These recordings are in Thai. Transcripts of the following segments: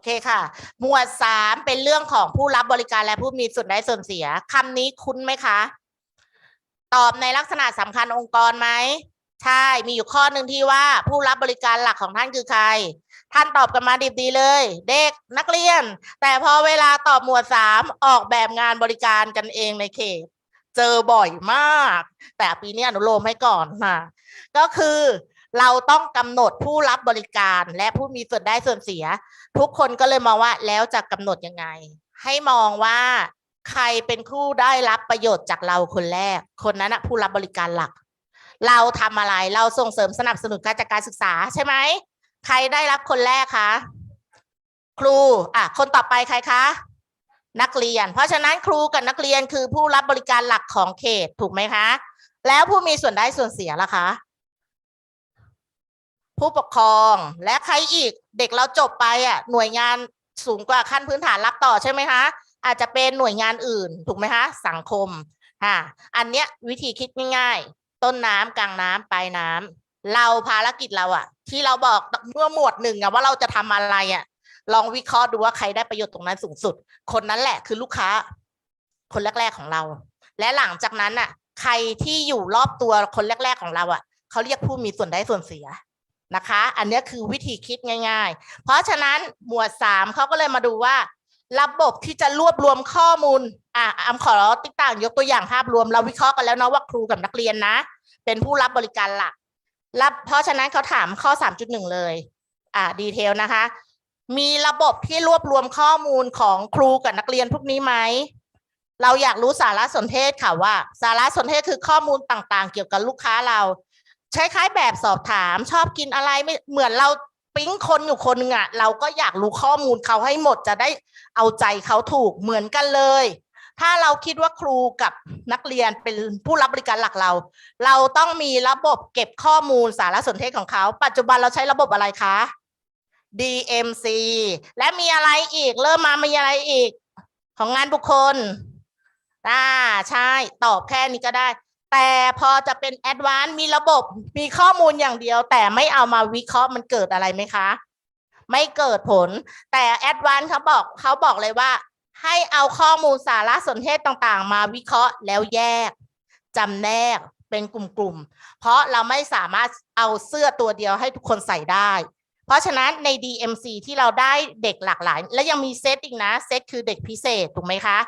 โอเคค่ะ หมวดสามเป็นเรื่องของผู้รับบริการและผู้มีส่วนได้ส่วนเสียคำนี้คุ้นไหมคะ ตอบในลักษณะสำคัญองค์กรไหมใช่มีอยู่ข้อหนึ่งที่ว่าผู้รับบริการหลักของท่านคือใคร ท่านตอบกันมาดิบดีเลย เด็กนักเรียน แต่พอเวลาตอบหมวดสามออกแบบงานบริการกันเองในเขต เจอบ่อยมาก แต่ปีนี้อนุโลมให้ก่อนค่ะก็คือ เราต้องกำหนดผู้รับบริการและผู้มีส่วนได้ส่วนเสีย ทุกคนก็เลยมองว่าแล้วจะกำหนดยังไง ให้มองว่าใครเป็นผู้ได้รับประโยชน์จากเราคนแรก คนนั้นนะผู้รับบริการหลัก เราทำอะไรเราส่งเสริมสนับสนุนการจัดการศึกษาใช่ไหมใครได้รับคนแรกคะครูอะคนต่อไปใครคะ นักเรียน เพราะฉะนั้นครูกับนักเรียนคือผู้รับบริการหลักของเขตถูกไหมคะ แล้วผู้มีส่วนได้ส่วนเสียล่ะคะ ผู้ปกครองและใครอีกเด็กเราจบไปอะหน่วยงานสูงกว่าขั้นพื้นฐานรับต่อใช่ไหมคะอาจจะเป็นหน่วยงานอื่นถูกไหมคะสังคมอ่าอันเนี้ยวิธีคิดง่ายๆต้นน้ำกลางน้ำปลายน้ำเราภารกิจเราอะ ที่เราบอกเมื่อหมวดหนึ่งอะว่าเราจะทำอะไรอะลองวิเคราะห์ดูว่าใครได้ประโยชน์ตรงนั้นสูงสุด คนนั้นแหละคือลูกค้า คนแรก ๆของเรา และหลังจากนั้นอะ ใครที่อยู่รอบตัวคนแรก ๆของเราอะเขาเรียกผู้มีส่วนได้ส่วนเสีย นะคะ อันนี้คือวิธีคิดง่าย ๆ เพราะฉะนั้นหมวดสามเขาก็เลยมาดูว่า ระบบที่จะรวบรวมข้อมูลอะอำขอติ๊กต่างยกตัวอย่างภาพรวมเราวิเคราะห์กันแล้วเนาะว่าครูกับนักเรียนนะ เป็นผู้รับบริการหลักรับเพราะฉะนั้นเขาถามข้อสามจุดหนึ่งเลย อ่าดีเทลนะคะ มีระบบที่รวบรวมข้อมูลของครูกับนักเรียนพวกนี้ไหม เราอยากรู้สารสนเทศค่ะว่า สารสนเทศคือข้อมูลต่างๆ เกี่ยวกับลูกค้าเรา ช้คล้ายแบบสอบถาม ชอบกินอะไรไม่เหมือนเราปิ๊งคนอยู่คนหนึ่งอะเราก็อยากรู้ข้อมูลเขาให้หมดจะได้เอาใจเขาถูกเหมือนกันเลย ถ้าเราคิดว่าครูกับนักเรียนเป็นผู้รับบริการหลักเรา เราต้องมีระบบเก็บข้อมูลสารสนเทศของเขา ปัจจุบันเราใช้ระบบอะไรคะ DMC และมีอะไรอีก เริ่มมามีอะไรอีก ของงานบุคคลอ่าใช่ ตอบแค่นี้ก็ได้ แต่พอจะเป็นแอดวานซ์มีระบบมีข้อมูลอย่างเดียว แต่ไม่เอามาวิเคราะห์มันเกิดอะไรไหมคะ ไม่เกิดผล แต่แอดวานซ์เขาบอกเขาบอกเลยว่า ให้เอาข้อมูลสารสนเทศต่างๆ มาวิเคราะห์แล้วแยกจำแนกเป็นกลุ่มๆ เพราะเราไม่สามารถเอาเสื้อตัวเดียวให้ทุกคนใส่ได้ เพราะฉะนั้นใน DMC ที่เราได้เด็กหลากหลาย และยังมีเซตอีกนะเซตคือเด็กพิเศษถูกไหมคะ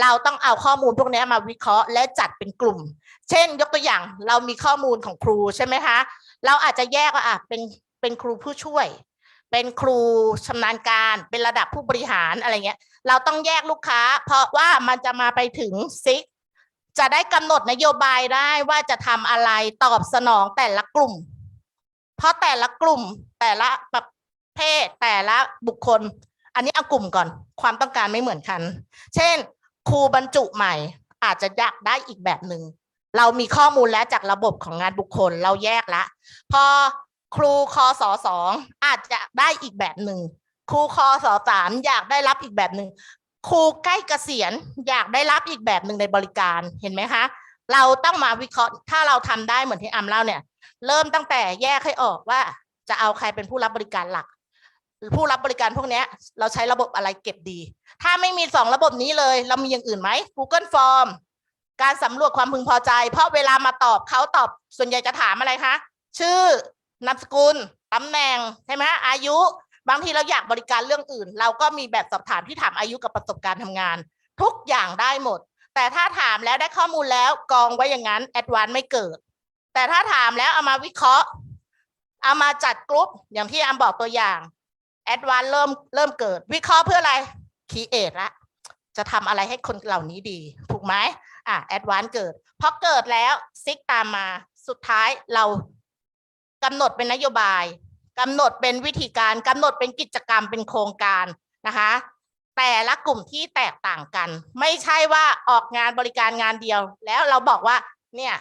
เราต้องเอาข้อมูลพวกนี้มาวิเคราะห์และจัดเป็นกลุ่ม เช่น ยกตัวอย่างเรามีข้อมูลของครูใช่ไหมคะ เราอาจจะแยกว่าอะเป็นเป็นครูผู้ช่วย เป็นครูชำนาญการ เป็นระดับผู้บริหารอะไรเงี้ย เราต้องแยกลูกค้า เพราะว่ามันจะมาไปถึงซิกจะได้กำหนดนโยบายได้ว่าจะทำอะไรตอบสนองแต่ละกลุ่ม เพราะแต่ละกลุ่มแต่ละประเภทแต่ละบุคคล อันนี้เอากลุ่มก่อน ความต้องการไม่เหมือนกัน เช่น ครูบรรจุใหม่อาจจะอยากได้อีกแบบหนึ่งเรามีข้อมูลแล้วจากระบบของงานบุคคลเราแยกละ พอครูคอสอสองอาจจะได้อีกแบบหนึ่งครูคอสอสามอยากได้รับอีกแบบหนึ่งครูใกล้เกษียณอยากได้รับอีกแบบหนึ่งในบริการเห็นไหมคะ เราต้องมาวิเคราะห์ถ้าเราทำได้เหมือนที่อัมเล่าเนี่ย เริ่มตั้งแต่แยกให้ออกว่า จะเอาใครเป็นผู้รับบริการหลัก ผู้รับบริการพวกนี้เราใช้ระบบอะไรเก็บดี ถ้าไม่มีสองระบบนี้เลย เรามีอย่างอื่นไหม Google Form การสำรวจความพึงพอใจ เพราะเวลามาตอบเขาตอบส่วนใหญ่จะถามอะไรคะ ชื่อนามสกุลตำแหน่งใช่ไหมอายุ บางทีเราอยากบริการเรื่องอื่น เราก็มีแบบสอบถามที่ถามอายุกับประสบการณ์ทำงาน ทุกอย่างได้หมด แต่ถ้าถามแล้วได้ข้อมูลแล้วกองไว้อย่างนั้นแอดวานไม่เกิด แต่ถ้าถามแล้วเอามาวิเคราะห์ เอามาจัดกรุ๊ปอย่างที่อัมบอกตัวอย่างแอดวานเริ่มเริ่มเกิด วิเคราะห์เพื่ออะไรคีเอทละจะทำอะไรให้คนเหล่านี้ดี ถูกไหมอะแอดวานเกิดพอเกิดแล้วซิกตามมาสุดท้ายเรากำหนดเป็นนโยบายกำหนดเป็นวิธีการกำหนดเป็นกิจกรรมเป็นโครงการนะคะ แต่ละกลุ่มที่แตกต่างกัน ไม่ใช่ว่าออกงานบริการงานเดียว แล้วเราบอกว่าเนี่ย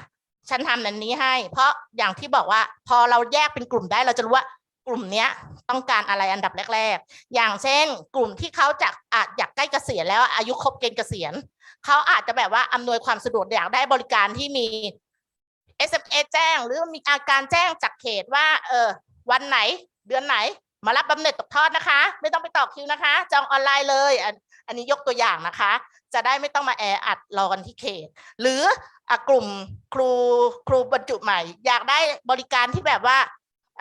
ฉันทำอันนี้ให้ เพราะอย่างที่บอกว่า พอเราแยกเป็นกลุ่มได้เราจะรู้ว่ากลุ่มเนี้ยต้องการอะไรอันดับแรก ๆ อย่างเช่น กลุ่มที่เขาจะอาจอยากใกล้เกษียณแล้วอายุครบเกณฑ์เกษียณเขาอาจจะแบบว่าอำนวยความสะดวกอยากได้บริการที่มี SMS แจ้งหรือมีอาการแจ้งจากเขตว่า เออ วันไหน เดือนไหน มารับบำเหน็จตกทอดนะคะ ไม่ต้องไปต่อคิวนะคะ จองออนไลน์เลย อันนี้ยกตัวอย่างนะคะ จะได้ไม่ต้องมาแออัดรอกันที่เขต หรือ กลุ่มครูครูบรรจุใหม่ อยากได้บริการที่แบบว่า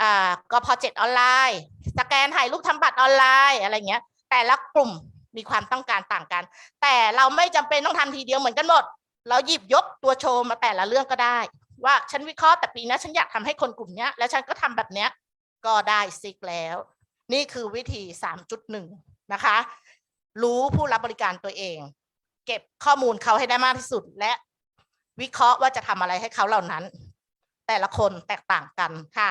อ่ากพเจ็ดออนไลน์ สแกนถ่ายรูปทำบัตรออนไลน์อะไรเงี้ย แต่ละกลุ่มมีความต้องการต่างกัน แต่เราไม่จำเป็นต้องทำทีเดียวเหมือนกันหมด เราหยิบยกตัวโชว์มาแต่ละเรื่องก็ได้ ว่าฉันวิเคราะห์แต่ปีนี้ฉันอยากทำให้คนกลุ่มเนี้ยแล้วฉันก็ทำแบบเนี้ยก็ได้ซิกแล้ว นี่คือวิธี 3.1 นะคะ รู้ผู้รับบริการตัวเอง เก็บข้อมูลเขาให้ได้มากที่สุดและ วิเคราะห์ว่าจะทำอะไรให้เขาเหล่านั้น แต่ละคนแตกต่างกันค่ะ